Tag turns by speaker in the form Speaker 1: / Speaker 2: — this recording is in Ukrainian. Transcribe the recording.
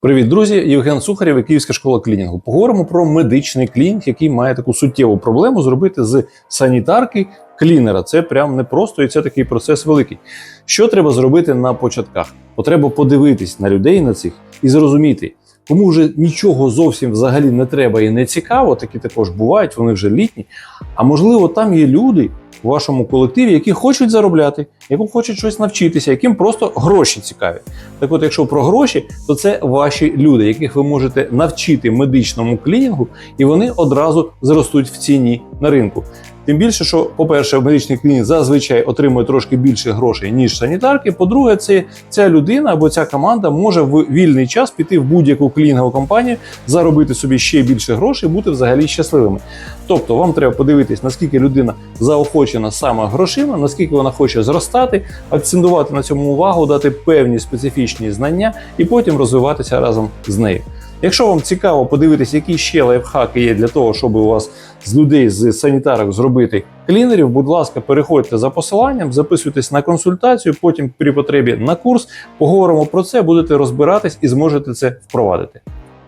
Speaker 1: Привіт, друзі! Євген Сухарєв Київська школа клінінгу. Поговоримо про медичний клінінг, який має таку суттєву проблему зробити з санітарки клінера. Це прям непросто і це такий процес великий. Що треба зробити на початках? Потреба подивитись на людей на цих і зрозуміти, кому вже нічого зовсім взагалі не треба і не цікаво, такі також бувають, вони вже літні. А можливо, там є люди у вашому колективі, які хочуть заробляти, які хочуть щось навчитися, яким просто гроші цікаві. Так от, якщо про гроші, то це ваші люди, яких ви можете навчити медичному клінінгу, і вони одразу зростуть в ціні на ринку. Тим більше, що, по-перше, медичний клінінг зазвичай отримує трошки більше грошей, ніж санітарки. По-друге, це ця людина або ця команда може в вільний час піти в будь-яку клінінгову компанію, заробити собі ще більше грошей, бути взагалі щасливими. Тобто, вам треба подивитись, наскільки людина заохочена саме грошима, наскільки вона хоче зростати, акцентувати на цьому увагу, дати певні специфічні знання і потім розвиватися разом з нею. Якщо вам цікаво подивитися, які ще лайфхаки є для того, щоб у вас з людей з санітарок зробити клінерів, будь ласка, переходьте за посиланням, записуйтесь на консультацію, потім при потребі на курс. Поговоримо про це, будете розбиратись і зможете це впровадити.